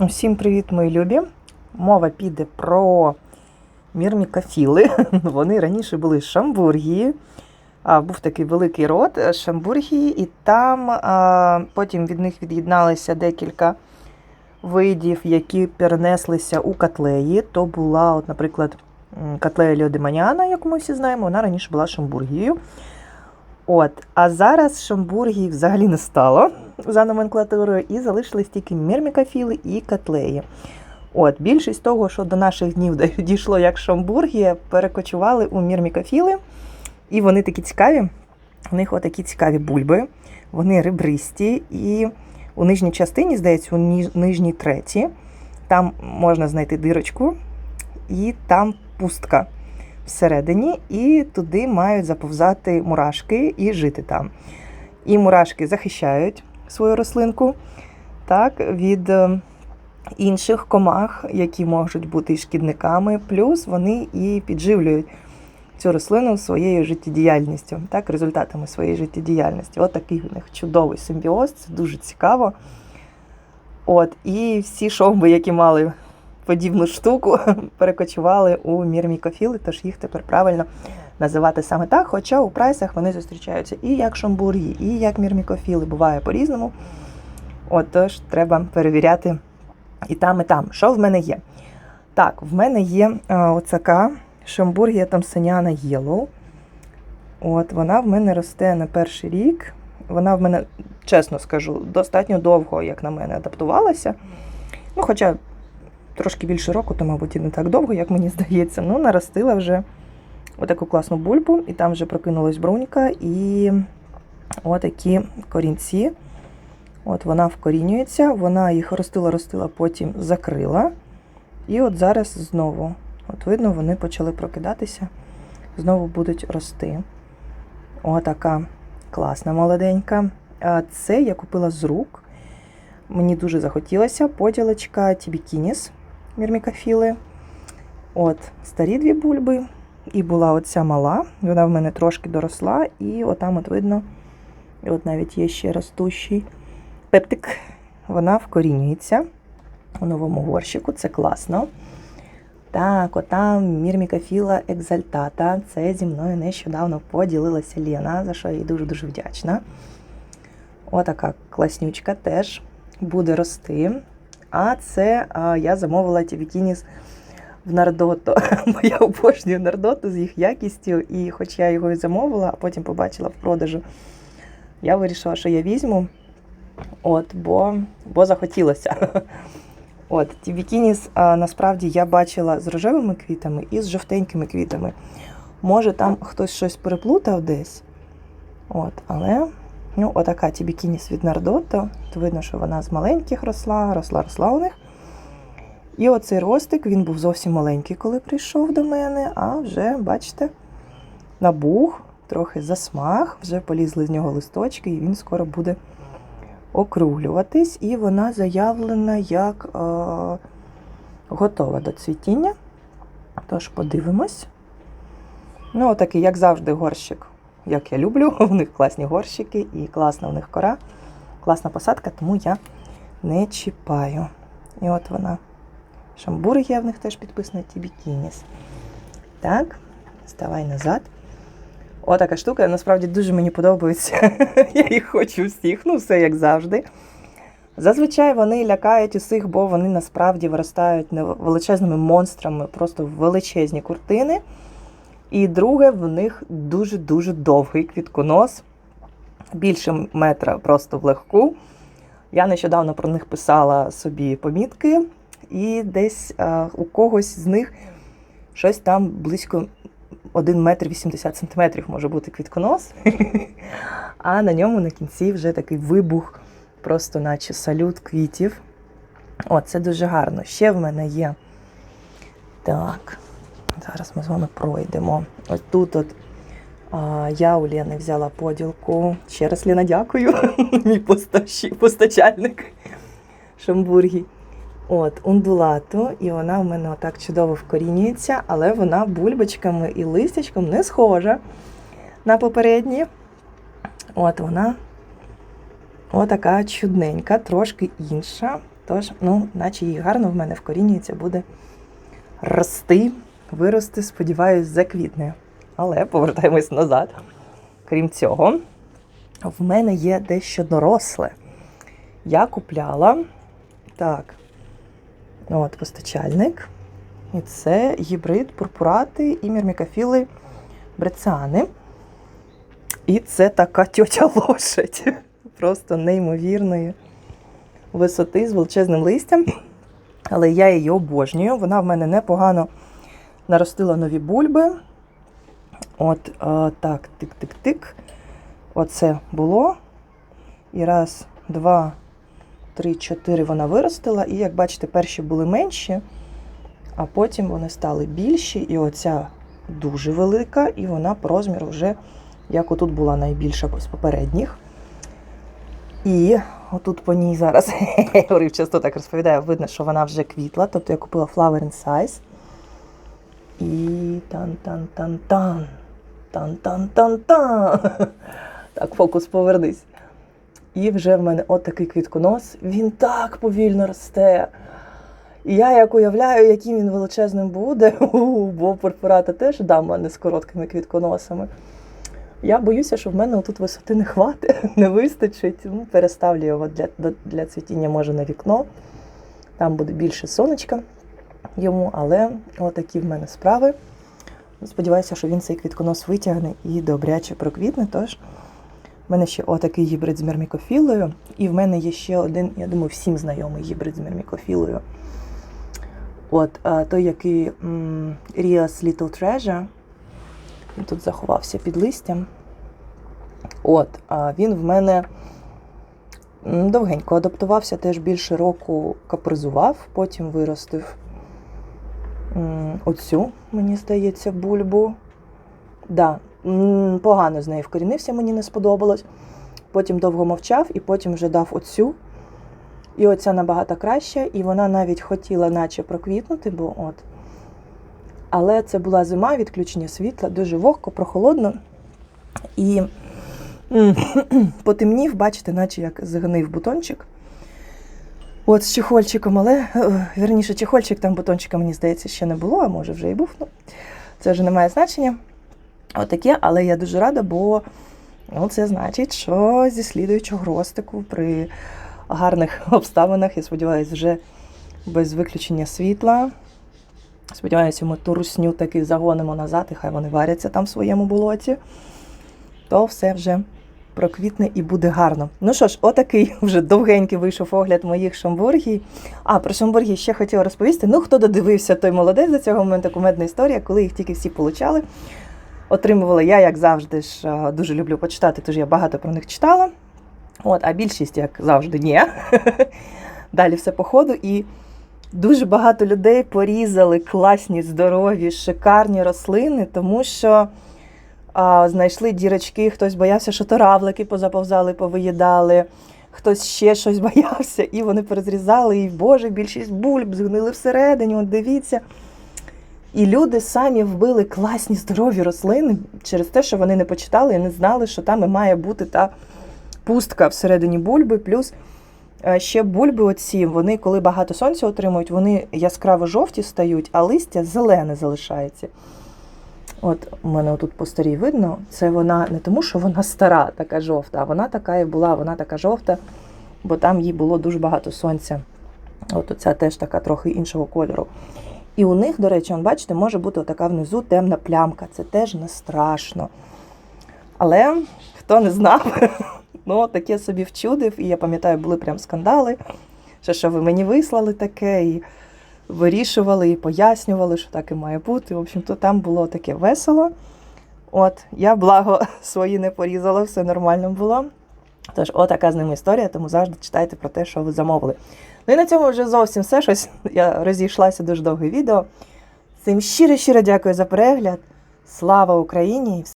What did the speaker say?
Всім привіт, мої любі! Мова піде про мірмікофіли. Вони раніше були з Шамбургії. Був такий великий род е, Шамбургії, і там потім від них від'єдналися декілька видів, які перенеслися у котлеї. То була, от, наприклад, котлея Льодеманяна, яку ми всі знаємо, вона раніше була Шамбургією. От, а зараз Шамбургії взагалі не стало за номенклатурою, і залишились тільки мірмікофіли і котлеї. От, більшість того, що до наших днів дійшло як Шамбургія, перекочували у мірмікофіли. І вони такі цікаві. У них отакі цікаві бульби, вони ребристі, і у нижній частині, здається, у нижній треті, там можна знайти дирочку, і там пустка всередині, і туди мають заповзати мурашки і жити там. І мурашки захищають свою рослинку так, від е, інших комах, які можуть бути шкідниками, плюс вони і підживлюють цю рослину своєю життєдіяльністю, так, результатами своєї життєдіяльності. От такий у них чудовий симбіоз, це дуже цікаво. От, і всі шовби, які мали подібну штуку, перекочували у мірмікофіли, тож їх тепер правильно називати саме так. Хоча у прайсах вони зустрічаються і як шамбургі, і як мірмікофіли. Буває по-різному. От, треба перевіряти і там, і там. Що в мене є? Так, в мене є а, оцяка Шамбургія Тамсоняна Єлоу. От, вона в мене росте на перший рік. Вона в мене, чесно скажу, достатньо довго, як на мене, адаптувалася. Ну, хоча трошки більше року, то, мабуть, і не так довго, як мені здається. Ну, наростила вже отаку класну бульбу, і там вже прокинулась брунька, і отакі корінці. От вона вкорінюється, вона їх ростила, ростила, потім закрила. І от зараз знову, от видно, вони почали прокидатися, знову будуть рости. Отака класна молоденька. Це я купила з рук. Мені дуже захотілося поділочка Тібікініс мірмікофіли. От старі дві бульби. І була оця мала. Вона в мене трошки доросла, і отам от видно, от навіть є ще ростущий пептик. Вона вкорінюється у новому горщику, це класно. Так, отам мірмікофіла екзальтата. Це зі мною нещодавно поділилася Лена, за що я їй дуже-дуже вдячна. Отака класнючка теж буде рости. А це а, я замовила Тібікініс в Нардото. Бо я обожнюю Нардото з їх якістю. І хоч я його і замовила, а потім побачила в продажу, я вирішила, що я візьму. От, бо, бо захотілося. От, Тібікініс а, насправді я бачила з рожевими квітами і з жовтенькими квітами. Може, там хтось щось переплутав десь. От, але ну, отака Тібікініс від Нардото. То видно, що вона з маленьких росла, росла, росла у них. І оцей ростик, він був зовсім маленький, коли прийшов до мене, а вже, бачите, набух, трохи засмаг, вже полізли з нього листочки, і він скоро буде округлюватись, і вона заявлена як е, готова до цвітіння. Тож подивимось. Ну, отакий, як завжди, горщик, як я люблю. У них класні горщики і класна у них кора, класна посадка, тому я не чіпаю. І от вона. Шамбургія в них теж підписана Тібікініс. Так, ставай назад. Отака штука, насправді дуже мені подобається. Я їх хочу всіх, ну все як завжди. Зазвичай вони лякають усіх, бо вони насправді виростають величезними монстрами, просто величезні куртини. І друге, в них дуже-дуже довгий квітконос, більше метра просто в легку. Я нещодавно про них писала собі помітки, і десь а, у когось з них щось там близько 1 метр 80 сантиметрів може бути квітконос, а на ньому на кінці вже такий вибух, просто наче салют квітів. О, це дуже гарно. Ще в мене є. Так, зараз ми з вами пройдемо. Ось тут от а, я у Лени взяла поділку. Ще раз Лена, дякую. Мій постачальник Шамбургій. От, ундулату, і вона в мене отак чудово вкорінюється, але вона бульбочками і листячком не схожа на попередні. От вона отака чудненька, трошки інша. Тож, ну, наче їй гарно в мене вкорінюється, буде рости, вирости, сподіваюсь, заквітне. Але повертаємось назад. Крім цього, в мене є дещо доросле. Я купляла так, от постачальник. І це гібрид пурпурати і мірмікафіли бреціани. І це така тьотя лошадь. Просто неймовірної висоти з величезним листям. Але я її обожнюю. Вона в мене непогано наростила нові бульби. От а, так, тик-тик-тик. Оце було. І раз, два, три, чотири вона виростила. І як бачите, перші були менші, а потім вони стали більші. І оця дуже велика, і вона по розміру вже, як отут була найбільша з попередніх. І отут по ній зараз часто так розповідаю, видно, що вона вже квітла. Тобто я купила Flower in Size. І тан-тан-тан-тан. Тан-тан-тан-тан. Так, фокус повернись. І вже в мене от квітконос. Він так повільно росте. І я як уявляю, яким він величезним буде, бо пурпурата теж дама не з короткими квітконосами. Я боюся, що в мене тут висоти не хватить, не вистачить. Ну, переставлю його для, для цвітіння, може, на вікно. Там буде більше сонечка йому, але отакі в мене справи. Сподіваюся, що він цей квітконос витягне і добряче проквітне. Тож в мене ще отакий гібрид з мірмікофілою. І в мене є ще один, я думаю, всім знайомий гібрид з мірмікофілою. От той, який Rios Little Treasure. Він тут заховався під листям. От, він в мене довгенько адаптувався, теж більше року капризував, потім виростив оцю, мені здається, бульбу. Да, погано з нею вкорінився, мені не сподобалось. Потім довго мовчав і потім вже дав оцю. І оця набагато краща, і вона навіть хотіла, наче проквітнути, бо от. Але це була зима, відключення світла, дуже вогко, прохолодно. І потемнів, бачите, наче як згнив бутончик. От з чехольчиком, але е, вірніше, чехольчик там бутончика, мені здається, ще не було, а може вже і був. Ну, це вже не має значення. Отаке, але я дуже рада, бо ну, це значить, що зі слідуючого ростику при гарних обставинах, я сподіваюся, вже без виключення світла. Сподіваюся, ми ту русню таки загонимо назад, і хай вони варяться там в своєму болоті, то все вже проквітне і буде гарно. Ну що ж, отакий вже довгенький вийшов огляд моїх шамбургій. А про шамбургії ще хотіла розповісти. Ну, хто додивився, той молодець до цього моменту кумедна історія, коли їх тільки всі получали. Отримувала я, як завжди, ж е, дуже люблю почитати, тож я багато про них читала. От, а більшість, як завжди, ні. Далі все по ходу. І дуже багато людей порізали класні, здорові, шикарні рослини, тому що а, знайшли дірочки, хтось боявся, що то равлики позаповзали, повиїдали, хтось ще щось боявся, і вони перезрізали, і Боже, більшість бульб згнили всередині, от дивіться. І люди самі вбили класні здорові рослини через те, що вони не почитали і не знали, що там і має бути та пустка всередині бульби. Плюс е, ще бульби, оці, вони, коли багато сонця отримують, вони яскраво жовті стають, а листя зелене залишається. От у мене тут по старій видно, це вона не тому, що вона стара, така жовта, а вона така і була, вона така жовта, бо там їй було дуже багато сонця. От оця теж така трохи іншого кольору. І у них, до речі, он, бачите, може бути така внизу темна плямка. Це теж не страшно. Але хто не знав, ну таке собі вчудив. І я пам'ятаю, були прям скандали, що, що ви мені вислали таке, і вирішували, і пояснювали, що так і має бути. В общем-то, там було таке весело. От, я благо свої не порізала, все нормально було. Тож, отака з ними історія, тому завжди читайте про те, що ви замовили. Ну і на цьому вже зовсім все щось. Я розійшлася дуже довге відео. Всім щиро-щиро дякую за перегляд. Слава Україні!